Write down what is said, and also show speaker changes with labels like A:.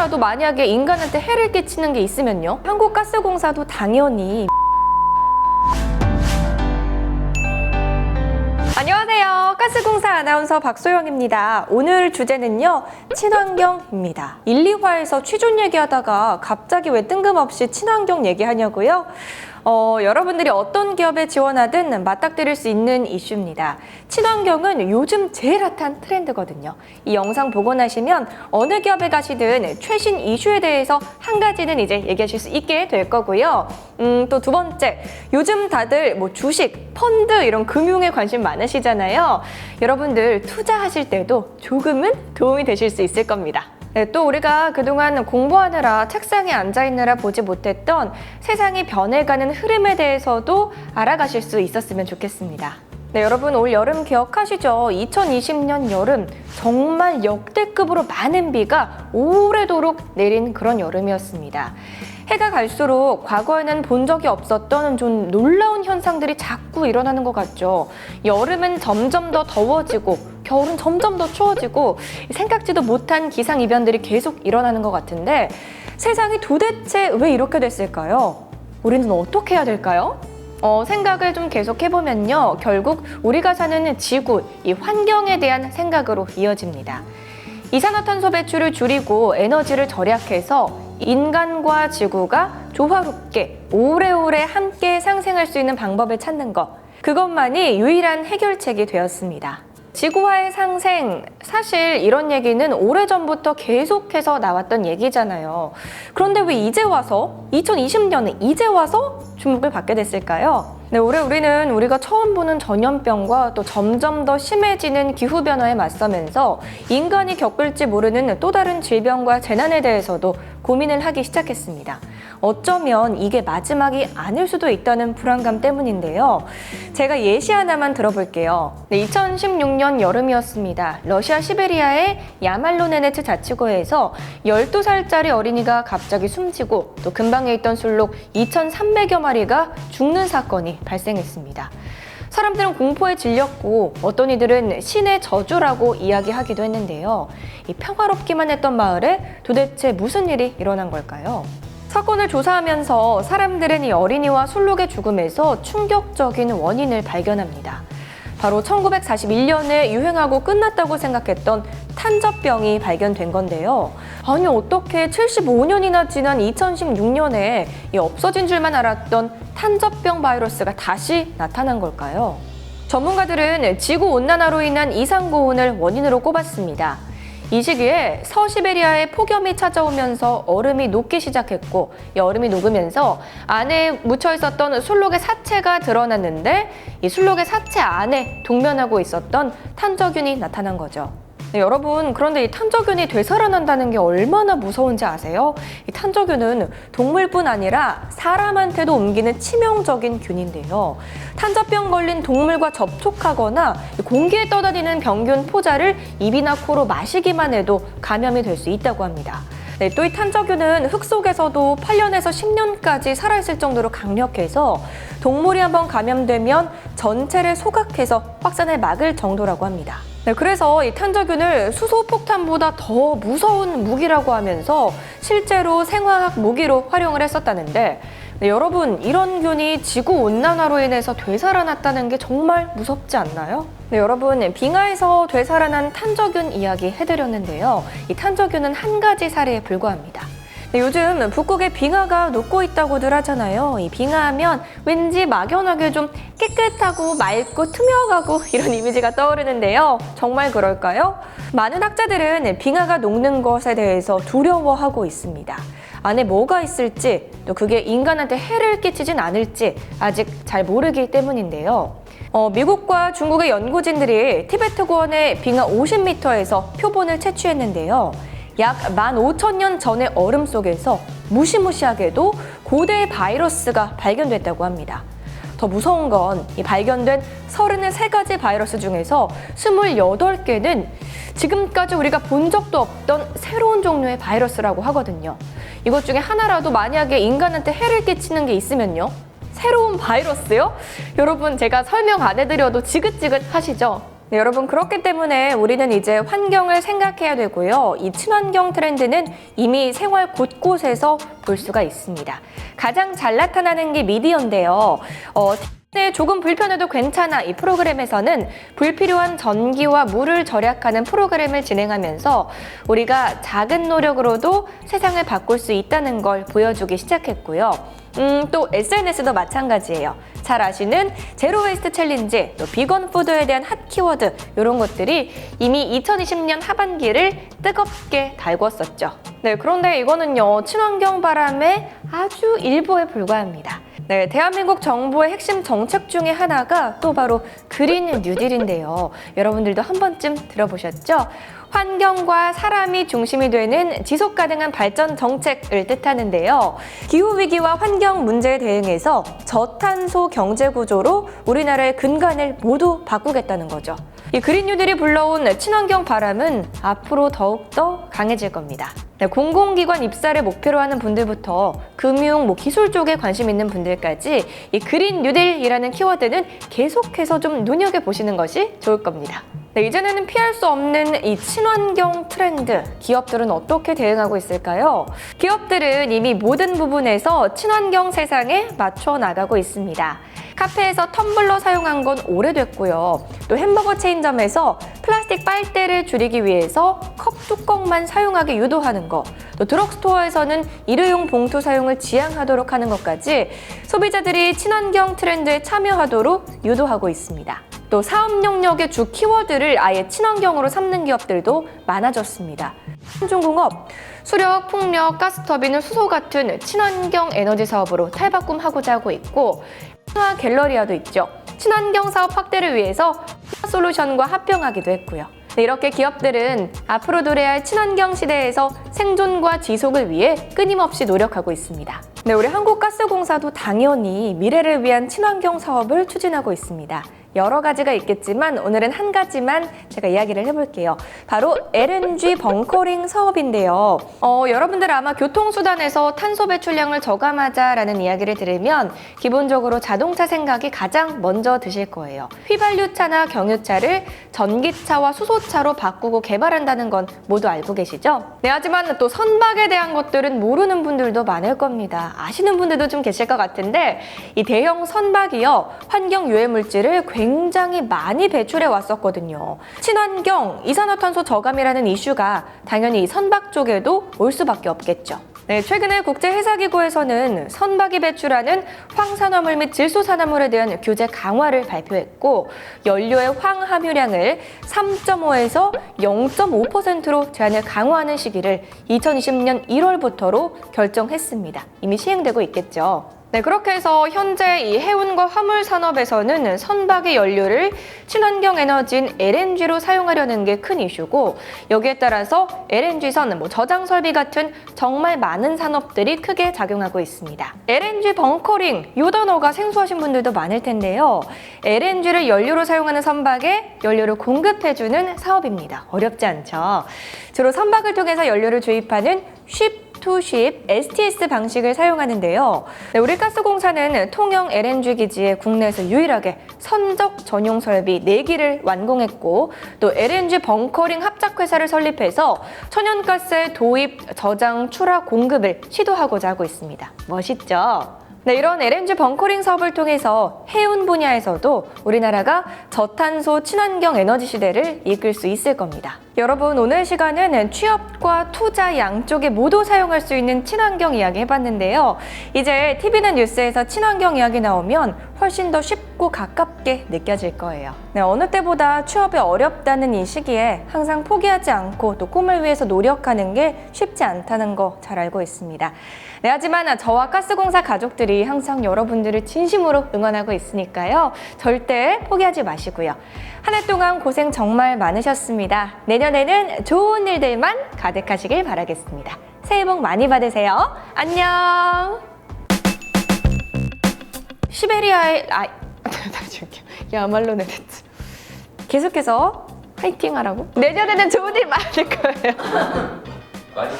A: 하나라도 만약에 인간한테 해를 끼치는 게 있으면요. 한국가스공사도 당연히 안녕하세요. 가스공사 아나운서 박소영입니다. 오늘 주제는요, 친환경입니다. 1, 2화에서 취존 얘기하다가 갑자기 왜 뜬금없이 친환경 얘기하냐고요? 어, 여러분들이 어떤 기업에 지원하든 맞닥뜨릴 수 있는 이슈입니다. 친환경은 요즘 제일 핫한 트렌드거든요. 이 영상 보고 나시면 어느 기업에 가시든 최신 이슈에 대해서 한 가지는 이제 얘기하실 수 있게 될 거고요. 음, 또 두 번째, 요즘 다들 뭐 주식, 펀드 이런 금융에 관심 많으시잖아요. 여러분들 투자하실 때도 조금은 도움이 되실 수 있을 겁니다. 네, 또 우리가 그동안 공부하느라 책상에 앉아 있느라 보지 못했던 세상이 변해가는 흐름에 대해서도 알아가실 수 있었으면 좋겠습니다. 네, 여러분 올 여름 기억하시죠? 2020년 여름 정말 역대급으로 많은 비가 오래도록 내린 그런 여름이었습니다. 해가 갈수록 과거에는 본 적이 없었던 좀 놀라운 현상들이 자꾸 일어나는 것 같죠. 여름은 점점 더 더워지고 겨울은 점점 더 추워지고 생각지도 못한 기상 이변들이 계속 일어나는 것 같은데 세상이 도대체 왜 이렇게 됐을까요? 우리는 어떻게 해야 될까요? 어, 생각을 좀 계속 해보면요. 결국 우리가 사는 지구, 이 환경에 대한 생각으로 이어집니다. 이산화탄소 배출을 줄이고 에너지를 절약해서 인간과 지구가 조화롭게 오래오래 함께 상생할 수 있는 방법을 찾는 것. 그것만이 유일한 해결책이 되었습니다. 지구와의 상생, 사실 이런 얘기는 오래전부터 계속해서 나왔던 얘기잖아요. 그런데 왜 이제 와서, 2020년에 이제 와서 주목을 받게 됐을까요? 네, 올해 우리는 우리가 처음 보는 전염병과 또 점점 더 심해지는 기후변화에 맞서면서 인간이 겪을지 모르는 또 다른 질병과 재난에 대해서도 고민을 하기 시작했습니다. 어쩌면 이게 마지막이 아닐 수도 있다는 불안감 때문인데요. 제가 예시 하나만 들어볼게요. 네, 2016년 여름이었습니다. 러시아 시베리아의 야말로네네츠 자치구에서 12살짜리 어린이가 갑자기 숨지고 또 근방에 있던 술록 2,300여 마리가 죽는 사건이 발생했습니다. 사람들은 공포에 질렸고 어떤 이들은 신의 저주라고 이야기하기도 했는데요. 이 평화롭기만 했던 마을에 도대체 무슨 일이 일어난 걸까요? 사건을 조사하면서 사람들은 이 어린이와 술록의 죽음에서 충격적인 원인을 발견합니다. 바로 1941년에 유행하고 끝났다고 생각했던 탄저병이 발견된 건데요. 아니 어떻게 75년이나 지난 2016년에 이 없어진 줄만 알았던 탄저병 바이러스가 다시 나타난 걸까요? 전문가들은 지구 온난화로 인한 이상 고온을 원인으로 꼽았습니다. 이 시기에 서시베리아에 폭염이 찾아오면서 얼음이 녹기 시작했고 이 얼음이 녹으면서 안에 묻혀 있었던 술록의 사체가 드러났는데 이 술록의 사체 안에 동면하고 있었던 탄저균이 나타난 거죠. 네, 여러분 그런데 이 탄저균이 되살아난다는 게 얼마나 무서운지 아세요? 이 탄저균은 동물뿐 아니라 사람한테도 옮기는 치명적인 균인데요. 탄저병 걸린 동물과 접촉하거나 공기에 떠다니는 병균 포자를 입이나 코로 마시기만 해도 감염이 될 수 있다고 합니다. 네, 또 이 탄저균은 흙 속에서도 8년에서 10년까지 살아있을 정도로 강력해서 동물이 한번 감염되면 전체를 소각해서 확산을 막을 정도라고 합니다. 네, 그래서 이 탄저균을 수소폭탄보다 더 무서운 무기라고 하면서 실제로 생화학 무기로 활용을 했었다는데 네, 여러분 이런 균이 지구 온난화로 인해서 되살아났다는 게 정말 무섭지 않나요? 네, 여러분 빙하에서 되살아난 탄저균 이야기 해드렸는데요. 이 탄저균은 한 가지 사례에 불과합니다. 네, 요즘 북극에 빙하가 녹고 있다고들 하잖아요. 이 빙하하면 왠지 막연하게 좀 깨끗하고 맑고 투명하고 이런 이미지가 떠오르는데요. 정말 그럴까요? 많은 학자들은 빙하가 녹는 것에 대해서 두려워하고 있습니다. 안에 뭐가 있을지 또 그게 인간한테 해를 끼치진 않을지 아직 잘 모르기 때문인데요. 어, 미국과 중국의 연구진들이 티베트 고원의 빙하 50m에서 표본을 채취했는데요. 약 15,000년 전의 얼음 속에서 무시무시하게도 고대 바이러스가 발견됐다고 합니다. 더 무서운 건 이 발견된 33가지 바이러스 중에서 28개는 지금까지 우리가 본 적도 없던 새로운 종류의 바이러스라고 하거든요. 이것 중에 하나라도 만약에 인간한테 해를 끼치는 게 있으면요. 새로운 바이러스요? 여러분 제가 설명 안 해드려도 지긋지긋 하시죠? 네, 여러분 그렇기 때문에 우리는 이제 환경을 생각해야 되고요. 이 친환경 트렌드는 이미 생활 곳곳에서 볼 수가 있습니다. 가장 잘 나타나는 게 미디어인데요. 어, 네, 조금 불편해도 괜찮아. 이 프로그램에서는 불필요한 전기와 물을 절약하는 프로그램을 진행하면서 우리가 작은 노력으로도 세상을 바꿀 수 있다는 걸 보여주기 시작했고요. 음, 또 SNS도 마찬가지예요. 잘 아시는 제로 웨이스트 챌린지, 또 비건 푸드에 대한 핫 키워드 이런 것들이 이미 2020년 하반기를 뜨겁게 달궜었죠. 네, 그런데 이거는요 친환경 바람의 아주 일부에 불과합니다. 네, 대한민국 정부의 핵심 정책 중에 하나가 또 바로 그린 뉴딜인데요. 여러분들도 한 번쯤 들어보셨죠? 환경과 사람이 중심이 되는 지속 가능한 발전 정책을 뜻하는데요. 기후 위기와 환경 문제에 대응해서 저탄소 경제 구조로 우리나라의 근간을 모두 바꾸겠다는 거죠. 이 그린 뉴딜이 불러온 친환경 바람은 앞으로 더욱더 강해질 겁니다. 네, 공공기관 입사를 목표로 하는 분들부터 금융, 뭐 기술 쪽에 관심 있는 분들까지 이 그린 뉴딜이라는 키워드는 계속해서 좀 눈여겨보시는 것이 좋을 겁니다. 네, 이제는 피할 수 없는 이 친환경 트렌드, 기업들은 어떻게 대응하고 있을까요? 기업들은 이미 모든 부분에서 친환경 세상에 맞춰 나가고 있습니다. 카페에서 텀블러 사용한 건 오래됐고요. 또 햄버거 체인점에서 플라스틱 빨대를 줄이기 위해서 컵 뚜껑만 사용하게 유도하는 거, 또 드럭스토어에서는 일회용 봉투 사용을 지양하도록 하는 것까지 소비자들이 친환경 트렌드에 참여하도록 유도하고 있습니다. 또 사업 영역의 주 키워드를 아예 친환경으로 삼는 기업들도 많아졌습니다. 한중공업, 수력, 풍력, 가스터빈을 수소 같은 친환경 에너지 사업으로 탈바꿈하고자 하고 있고 친화 갤러리아도 있죠. 친환경 사업 확대를 위해서 솔루션과 합병하기도 했고요. 네, 이렇게 기업들은 앞으로 도래할 할 친환경 시대에서 생존과 지속을 위해 끊임없이 노력하고 있습니다. 네, 우리 한국가스공사도 당연히 미래를 위한 친환경 사업을 추진하고 있습니다. 여러 가지가 있겠지만 오늘은 한 가지만 제가 이야기를 해볼게요. 바로 LNG 벙커링 사업인데요. 어, 여러분들 아마 교통수단에서 탄소 배출량을 저감하자라는 이야기를 들으면 기본적으로 자동차 생각이 가장 먼저 드실 거예요. 휘발유차나 경유차를 전기차와 수소차로 바꾸고 개발한다는 건 모두 알고 계시죠? 네, 하지만 또 선박에 대한 것들은 모르는 분들도 많을 겁니다. 아시는 분들도 좀 계실 것 같은데 이 대형 선박이요 환경 유해 물질을 굉장히 많이 배출해 왔었거든요. 친환경, 이산화탄소 저감이라는 이슈가 당연히 이 선박 쪽에도 올 수밖에 없겠죠. 네, 최근에 국제해사기구에서는 선박이 배출하는 황산화물 및 질소산화물에 대한 규제 강화를 발표했고 연료의 황 함유량을 3.5에서 0.5%로 제한을 강화하는 시기를 2020년 1월부터로 결정했습니다. 이미 시행되고 있겠죠. 네, 그렇게 해서 현재 이 해운과 화물 산업에서는 선박의 연료를 친환경 에너지인 LNG로 사용하려는 게 큰 이슈고 여기에 따라서 LNG선, 뭐 저장 설비 같은 정말 많은 산업들이 크게 작용하고 있습니다. LNG 벙커링 이 단어가 생소하신 분들도 많을 텐데요. LNG를 연료로 사용하는 선박에 연료를 공급해주는 사업입니다. 어렵지 않죠? 주로 선박을 통해서 연료를 주입하는 쉽 투쉽 STS 방식을 사용하는데요. 네, 우리 가스공사는 통영 LNG 기지에 국내에서 유일하게 선적 전용 설비 4기를 완공했고 또 LNG 벙커링 합작회사를 설립해서 천연가스의 도입, 저장, 출하, 공급을 시도하고자 하고 있습니다. 멋있죠? 네, 이런 LNG 벙커링 사업을 통해서 해운 분야에서도 우리나라가 저탄소 친환경 에너지 시대를 이끌 수 있을 겁니다. 여러분 오늘 시간은 취업과 투자 양쪽에 모두 사용할 수 있는 친환경 이야기 해봤는데요. 이제 TV는 뉴스에서 친환경 이야기 나오면 훨씬 더 쉽고 가깝게 느껴질 거예요. 네, 어느 때보다 취업이 어렵다는 이 시기에 항상 포기하지 않고 또 꿈을 위해서 노력하는 게 쉽지 않다는 거 잘 알고 있습니다. 네, 하지만 저와 가스공사 가족들이 항상 여러분들을 진심으로 응원하고 있으니까요. 절대 포기하지 마시고요. 한 해 동안 고생 정말 많으셨습니다. 내년 에는 좋은 일들만 가득하시길 바라겠습니다. 새해 복 많이 받으세요. 안녕! 시베리아의 아 잠시만요. 야말로 내랬지. 계속해서 화이팅 하라고? 내년에는 좋은 일 많을 거예요.
B: 많이